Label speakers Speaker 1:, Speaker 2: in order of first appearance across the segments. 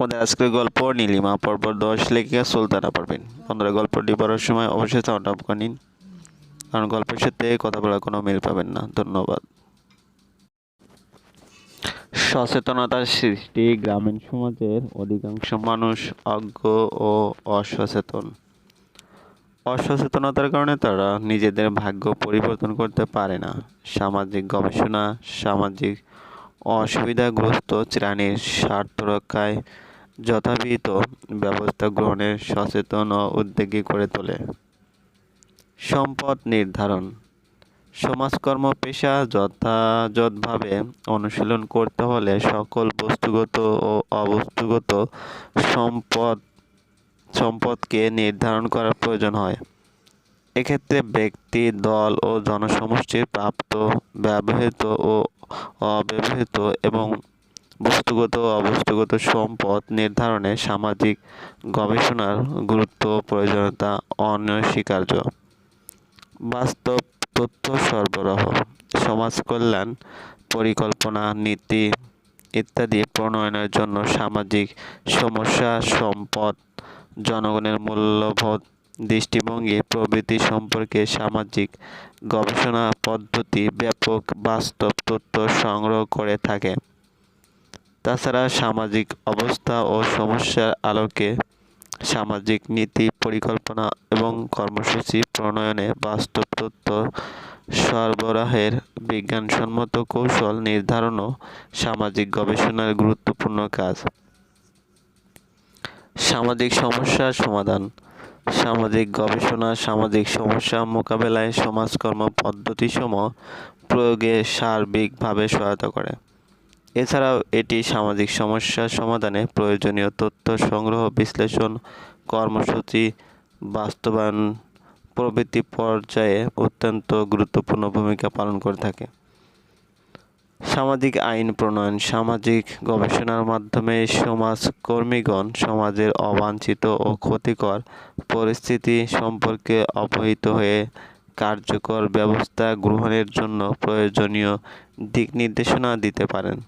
Speaker 1: আমাদের আজকের গল্প নীলিমা পর্ব দশ লেখিকা সুলতানা পারবেন বন্ধুরা গল্পটি পড়ার সময় অবশ্যই সাউন্ড অফ করে নিন। কারণ গল্পের সাথে কথা বলার কোনো মিল পাবেন না। ধন্যবাদ। সচেতনতার সৃষ্টি গ্রামীণ সমাজের অধিকাংশ মানুষ অজ্ঞ ও অসচেতন। অসচেতনতার কারণে তারা নিজেদের ভাগ্য পরিবর্তন করতে পারে না। সামাজিক গবেষণা, সামাজিক অসুবিধাগ্রস্ত শ্রেণির স্বার্থ রক্ষায় যথাবিহিত ব্যবস্থা গ্রহণের সচেতন ও উদ্যোগী করে তোলে। সম্পদ নির্ধারণ। সমাজকর্ম পেশা যথাযথভাবে অনুশীলন করতে হলে সকল বস্তুগত ও অবস্তুগত সম্পদ, সম্পদকে নির্ধারণ করার প্রয়োজন হয়। এক্ষেত্রে ব্যক্তি, দল ও জনসমষ্টির প্রাপ্ত, ব্যবহৃত ও অব্যবহৃত এবং বস্তুগত অবস্তুগত সম্পদ নির্ধারণে সামাজিক গবেষণার গুরুত্ব ও প্রয়োজনীয়তা অনস্বীকার্য। বাস্তব তথ্য সরবরাহ, সমাজ কল্যাণ, পরিকল্পনা, নীতি ইত্যাদি প্রণয়নের জন্য সামাজিক সমস্যা, সম্পদ, জনগণের মূল্যবোধ, দৃষ্টিভঙ্গি প্রভৃতি সম্পর্কে সামাজিক গবেষণা পদ্ধতি ব্যাপক বাস্তব তথ্য সংগ্রহ করে থাকে। তাছাড়া সামাজিক অবস্থা ও সমস্যার আলোকে সামাজিক নীতি, পরিকল্পনা এবং কর্মসূচি প্রণয়নে বাস্তব তথ্য সরবরাহের বিজ্ঞানসম্মত কৌশল নির্ধারণও সামাজিক গবেষণার গুরুত্বপূর্ণ কাজ। সামাজিক সমস্যার সমাধান। সামাজিক গবেষণা সামাজিক সমস্যা মোকাবেলায় সমাজকর্ম পদ্ধতিসমূহ প্রয়োগে সার্বিকভাবে সহায়তা করে। এছাড়াও এটি সামাজিক সমস্যা সমাধানে প্রয়োজনীয় তথ্য সংগ্রহ, বিশ্লেষণ, কর্মসূচি, বাস্তবায়ন প্রভৃতি পর্যায়ে অত্যন্ত গুরুত্বপূর্ণ ভূমিকা পালন করে থাকে। সামাজিক আইন প্রণয়ন, সামাজিক গবেষণার মাধ্যমে সমাজকর্মীগণ সমাজের অবাঞ্ছিত ও ক্ষতিকর পরিস্থিতি সম্পর্কে অবহিত হয়ে কার্যকর ব্যবস্থা গ্রহণের জন্য প্রয়োজনীয় দিক নির্দেশনা দিতে পারেন।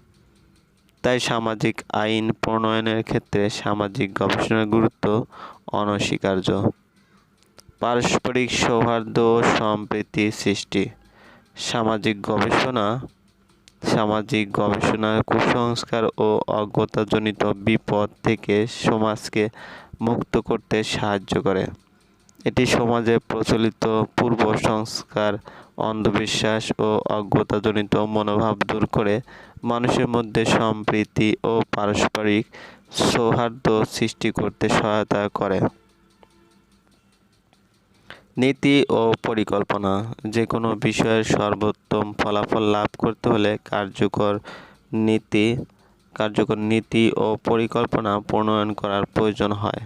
Speaker 1: তাই সামাজিক আইন প্রণয়নের ক্ষেত্রে সামাজিক গবেষণার গুরুত্ব অনস্বীকার্য। পারস্পরিক সৌহার্দ্য ও সম্প্রীতি সৃষ্টি। সামাজিক গবেষণা সামাজিক গবেষণা কুসংস্কার ও অজ্ঞতাজনিত বিপদ থেকে সমাজকে মুক্ত করতে সাহায্য করে। এটি সমাজে প্রচলিত পূর্ব সংস্কার অন্ধবিশ্বাস ও অজ্ঞতাজনিত মনোভাব দূর করে মানুষের মধ্যে সম্প্রীতি ও পারস্পরিক সৌহার্দ্য সৃষ্টি করতে সহায়তা করে। নীতি ও পরিকল্পনা যে কোনো বিষয়ের সর্বোত্তম ফলাফল লাভ করতে হলে কার্যকর নীতি কার্যকর নীতি ও পরিকল্পনা প্রণয়ন করার প্রয়োজন হয়।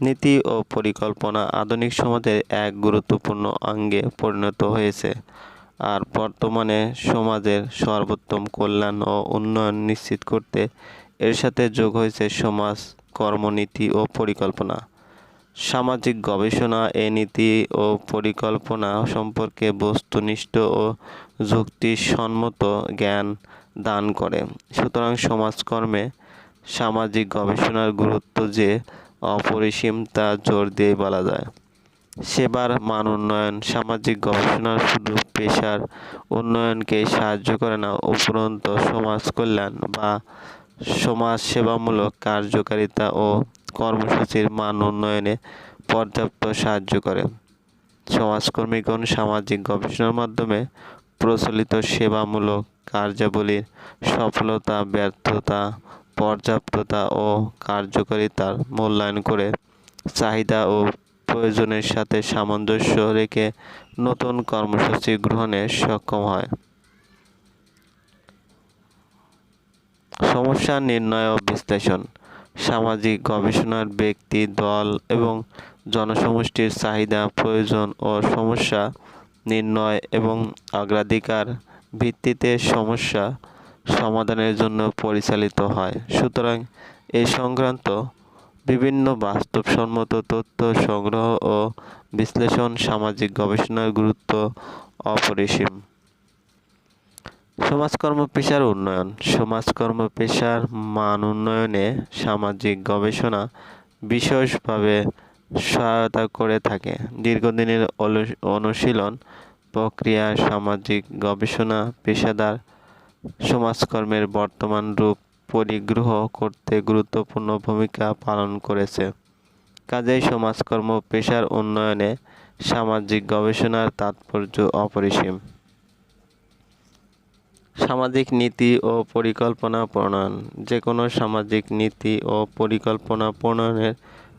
Speaker 1: নীতি ও পরিকল্পনা আধুনিক সমাজের এক গুরুত্বপূর্ণ অঙ্গে পরিণত হয়েছে। আর বর্তমানে সমাজের সর্বোত্তম কল্যাণ ও উন্নয়ন নিশ্চিত করতে এর সাথে যোগ হয়েছে সমাজ, কর্মনীতি ও পরিকল্পনা। সামাজিক গবেষণা এ নীতি ও পরিকল্পনা সম্পর্কে বস্তুনিষ্ঠ ও যুক্তিসম্মত জ্ঞান দান করে। সুতরাং সমাজকর্মে সামাজিক গবেষণার গুরুত্ব যে অপরিসীম তা জোর দিয়ে বলা যায়। সেবার মান উন্নয়ন সামাজিক গবেষণার শুধু পেশার উন্নয়নকে সাহায্য করে না, উপরন্ত সমাজ কল্যাণ বা সমাজ সেবামূলক কার্যকারিতা ও কর্মসূচির মান উন্নয়নে পর্যাপ্ত সাহায্য করে। সমাজকর্মীগণ সামাজিক গবেষণার মাধ্যমে প্রচলিত সেবামূলক কার্যাবলীর সফলতা, ব্যর্থতা পর্যাপ্ততা ও কার্যকারিতার মূল্যায়ন করে চাহিদা ও প্রয়োজনের সাথে সামঞ্জস্য রেখে নতুন কর্মসূচি গ্রহণে সক্ষম হয়। সমস্যা নির্ণয় ও বিশ্লেষণ। সামাজিক গবেষণার ব্যক্তি, দল এবং জনসমষ্টির চাহিদা, প্রয়োজন ও সমস্যা নির্ণয় এবং অগ্রাধিকার ভিত্তিতে সমস্যা সমাধানের জন্য পরিচালিত হয়। সুতরাং এই সংক্রান্ত বিভিন্ন বাস্তবসম্মত তথ্য সংগ্রহ ও বিশ্লেষণ সামাজিক গবেষণার গুরুত্ব অপরিসীম। সমাজকর্ম পেশার উন্নয়ন। সমাজকর্ম পেশার মান উন্নয়নে সামাজিক গবেষণা বিশেষভাবে সহায়তা করে থাকে। দীর্ঘদিনের অনুশীলন প্রক্রিয়া সামাজিক গবেষণা পেশাদার সমাজকর্মের বর্তমান রূপ পরিগ্রহ করতে গুরুত্বপূর্ণ ভূমিকা পালন করেছে। কাজেই সমাজকর্ম পেশার উন্নয়নে সামাজিক গবেষণার তাৎপর্য অপরিসীম। সামাজিক নীতি ও পরিকল্পনা প্রণয়ন। যে কোনো সামাজিক নীতি ও পরিকল্পনা প্রণয়নের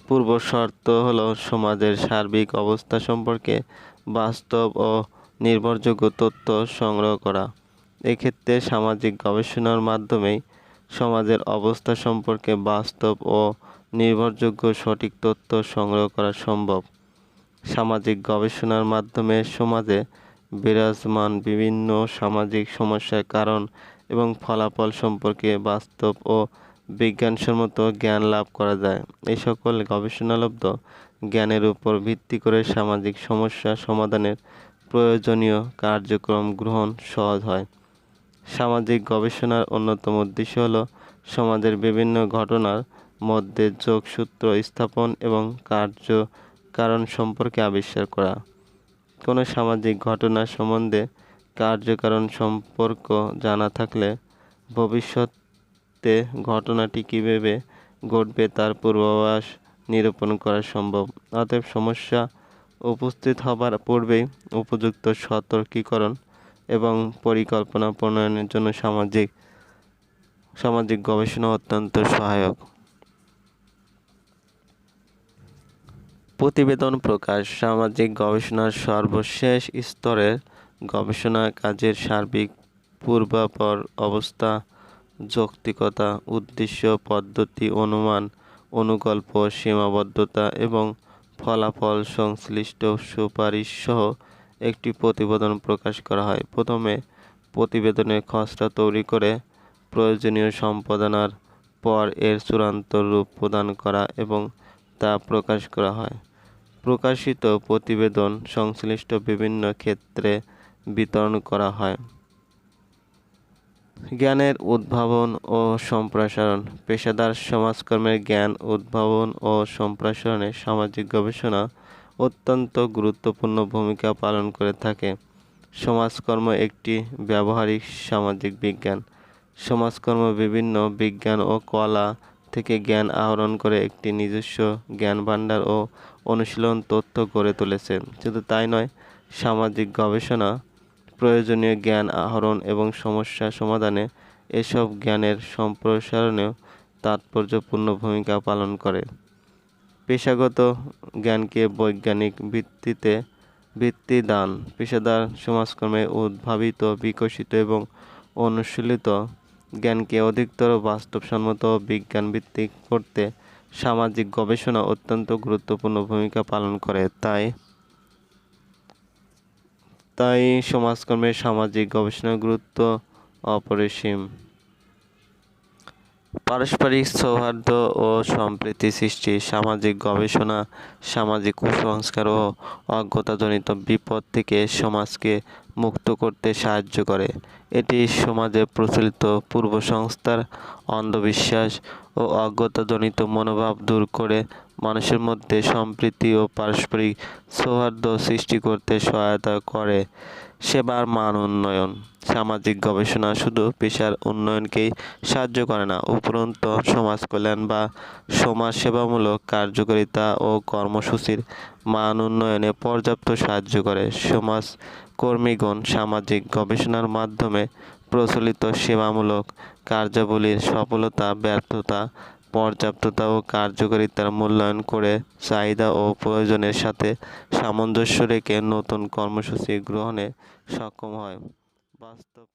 Speaker 1: পূর্ব শর্ত হল সমাজের সার্বিক অবস্থা সম্পর্কে বাস্তব ও নির্ভরযোগ্য তথ্য সংগ্রহ করা। এক্ষেত্রে সামাজিক গবেষণার মাধ্যমেই সমাজের অবস্থা সম্পর্কে বাস্তব ও নির্ভরযোগ্য সঠিক তথ্য সংগ্রহ করা সম্ভব। সামাজিক গবেষণার মাধ্যমে সমাজে বিরাজমান বিভিন্ন সামাজিক সমস্যার কারণ এবং ফলাফল সম্পর্কে বাস্তব ও বিজ্ঞানসম্মত জ্ঞান লাভ করা যায়। এই সকল গবেষণালব্ধ জ্ঞানের উপর ভিত্তি করে সামাজিক সমস্যা সমাধানের প্রয়োজনীয় কার্যক্রম গ্রহণ সহজ হয়। সামাজিক গবেষণার অন্যতম উদ্দেশ্য হল সমাজের বিভিন্ন ঘটনার মধ্যে যোগসূত্র স্থাপন এবং কার্য কারণ সম্পর্কে আবিষ্কার করা। কোনো সামাজিক ঘটনা সম্বন্ধে কার্যকারণ সম্পর্ক জানা থাকলে ভবিষ্যতে ঘটনাটি কীভাবে ঘটবে তার পূর্বাভাস নিরূপণ করা সম্ভব। অতএব সমস্যা উপস্থিত হবার পূর্বেই উপযুক্ত সতর্কীকরণ এবং পরিকল্পনা প্রণয়নের জন্য সামাজিক সামাজিক গবেষণা অত্যন্ত সহায়ক। প্রতিবেদন প্রকাশ, সামাজিক গবেষণার সর্বশেষ স্তরের গবেষণা কাজের সার্বিক পূর্বাপর অবস্থা, যৌক্তিকতা, উদ্দেশ্য, পদ্ধতি, অনুমান, অনুকল্প, সীমাবদ্ধতা এবং ফলাফল সংশ্লিষ্ট সুপারিশ সহ একটি প্রতিবেদন প্রকাশ করা হয়। প্রথমে প্রতিবেদনের খসড়া তৈরি করে প্রয়োজনীয় সম্পাদনার পর এর চূড়ান্ত রূপ প্রদান করা এবং তা প্রকাশ করা হয়। প্রকাশিত প্রতিবেদন সংশ্লিষ্ট বিভিন্ন ক্ষেত্রে বিতরণ করা হয়। জ্ঞানের উদ্ভাবন ও সম্প্রসারণ। পেশাদার সমাজকর্মের জ্ঞান উদ্ভাবন ও সম্প্রসারণে সামাজিক গবেষণা অত্যন্ত গুরুত্বপূর্ণ ভূমিকা পালন করে থাকে। সমাজকর্ম একটি ব্যবহারিক সামাজিক বিজ্ঞান। সমাজকর্ম বিভিন্ন বিজ্ঞান ও কলা থেকে জ্ঞান আহরণ করে একটি নিজস্ব জ্ঞান ভাণ্ডার ও অনুশীলন তথ্য গড়ে তুলেছে। শুধু তাই নয়, সামাজিক গবেষণা, প্রয়োজনীয় জ্ঞান আহরণ এবং সমস্যা সমাধানে এসব জ্ঞানের সম্প্রসারণেও তাৎপর্যপূর্ণ ভূমিকা পালন করে। পেশাগত জ্ঞানকে বৈজ্ঞানিক ভিত্তিতে ভিত্তি দান পেশাদার সমাজকর্মে উদ্ভাবিত, বিকশিত এবং অনুশীলিত জ্ঞানকে অধিকতর বাস্তবসম্মত বিজ্ঞান ভিত্তিক করতে সামাজিক গবেষণা অত্যন্ত গুরুত্বপূর্ণ ভূমিকা পালন করে। তাই তাই সমাজকর্মের সামাজিক গবেষণার গুরুত্ব অপরিসীম। পারস্পরিক সৌহার্দ্য ও সম্প্রীতি সৃষ্টি, সামাজিক গবেষণা, সামাজিক কুসংস্কার ও অজ্ঞতাজনিত বিপদ থেকে সমাজকে মুক্ত করতে সাহায্য করে। এটি সমাজে প্রচলিত পূর্ব সংস্থার অন্ধবিশ্বাস ও অজ্ঞতাজনিত মনোভাব দূর করে মানুষের মধ্যে সম্প্রীতি ও পারস্পরিক সৌহার্দ্য সৃষ্টি করতে সহায়তা করে। সেবার মান উন্নয়ন। সামাজিক গবেষণা শুধু পেশার উন্নয়নকেই সাহায্য করে না, উপরন্তু সমাজ কল্যাণ বা সমাজ সেবামূলক কার্যকারিতা ও কর্মসূচির মান উন্নয়নে পর্যাপ্ত সাহায্য করে। সমাজ কর্মীগণ সামাজিক গবেষণার মাধ্যমে প্রচলিত সেবামূলক কার্যাবলীর সফলতা, ব্যর্থতা পর্যাপ্ততা ও কার্যকারিতার মূল্যায়ন করে চাহিদা ও প্রয়োজনের সাথে সামঞ্জস্য রেখে নতুন কর্মসূচি গ্রহণে সক্ষম হয়। বাস্তব